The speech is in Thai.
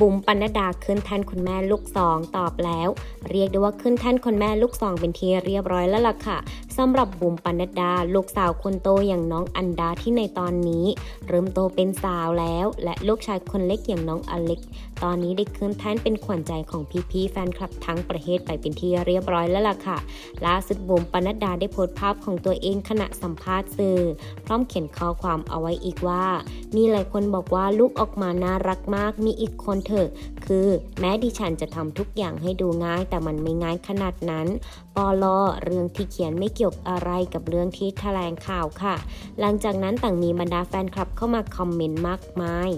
บุ๋มปนัดดาขึ้นแท่นคุณแม่ลูกสองตอบแล้ว เรียกได้ว่าขึ้นแท่นคุณแม่ลูกสองเป็นทีเรียบร้อยแล้วล่ะค่ะ สำหรับบุ๋มปนัดดา ลูกสาวคนโตอย่างน้องอันดาที่ในตอนนี้ เริ่มโตเป็นสาวแล้ว และลูกชายคนเล็กอย่างน้องอเล็ก ตอนนี้ได้ขึ้นแท่นเป็นขวัญใจของพี่ๆแฟนคลับทั้งประเทศไปเป็นที่เรียบร้อยแล้วล่ะค่ะล่าสุดบุ๋มปนัดดาได้โพสต์ภาพของตัวเองขณะสัมภาษณ์สื่อ พร้อมเขียนข้อความเอาไว้อีกว่า มีหลายคนบอกว่าลูกออกมาน่ารักมาก มีอีกคนเถอะคือแม้ดิฉันจะทำทุกอย่างให้ดูง่าย แต่มันไม่ง่ายขนาดนั้นปอลอเรื่องที่เขียนไม่เกี่ยวยวอะไรกับเรื่องที่แถลงข่าวค่ะ หลังจากนั้นต่างมีบรรดาแฟนคลับเข้ามาคอมเมนต์มากมาย